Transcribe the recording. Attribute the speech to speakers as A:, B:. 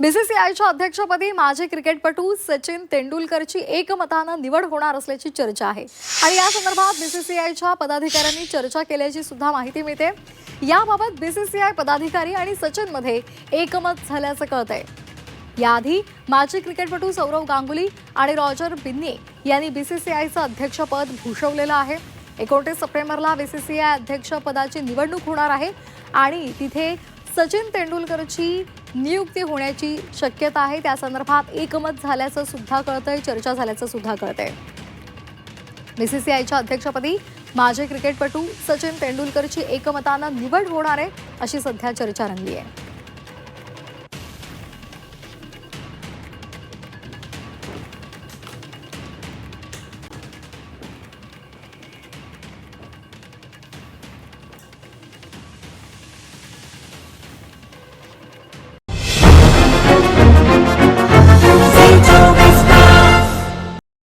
A: बीसीसीआयच्या अध्यक्षपदी माजी क्रिकेटपटू सचिन तेंडुलकरची एकमतानं निवड होणार असल्याची चर्चा आहे. आणि या संदर्भात बीसीसीआयच्या पदाधिकाऱ्यांनी चर्चा केल्याची सुद्धा माहिती मिळते. याबाबत बीसीसीआय पदाधिकारी आणि सचिनमध्ये एकमत झाल्याचं कळतंय. याआधी माजी क्रिकेटपटू सौरव गांगुली आणि रॉजर बिन्नी यांनी बीसीसीआयचं अध्यक्षपद भूषवलेलं आहे. एकोणतीस सप्टेंबरला बीसीसीआय अध्यक्षपदाची निवडणूक होणार आहे आणि तिथे सचिन तेंडुलकरची नियुक्ती होण्याची शक्यता आहे. त्या संदर्भात एकमत झाल्याचं सुद्धा कळतंय चर्चा झाल्याचं सुद्धा कळतंय. बीसीसीआयच्या अध्यक्षपदी माजी क्रिकेटपटू सचिन तेंडुलकरची एकमतानं निवड होणार आहे अशी सध्या चर्चा रंगली आहे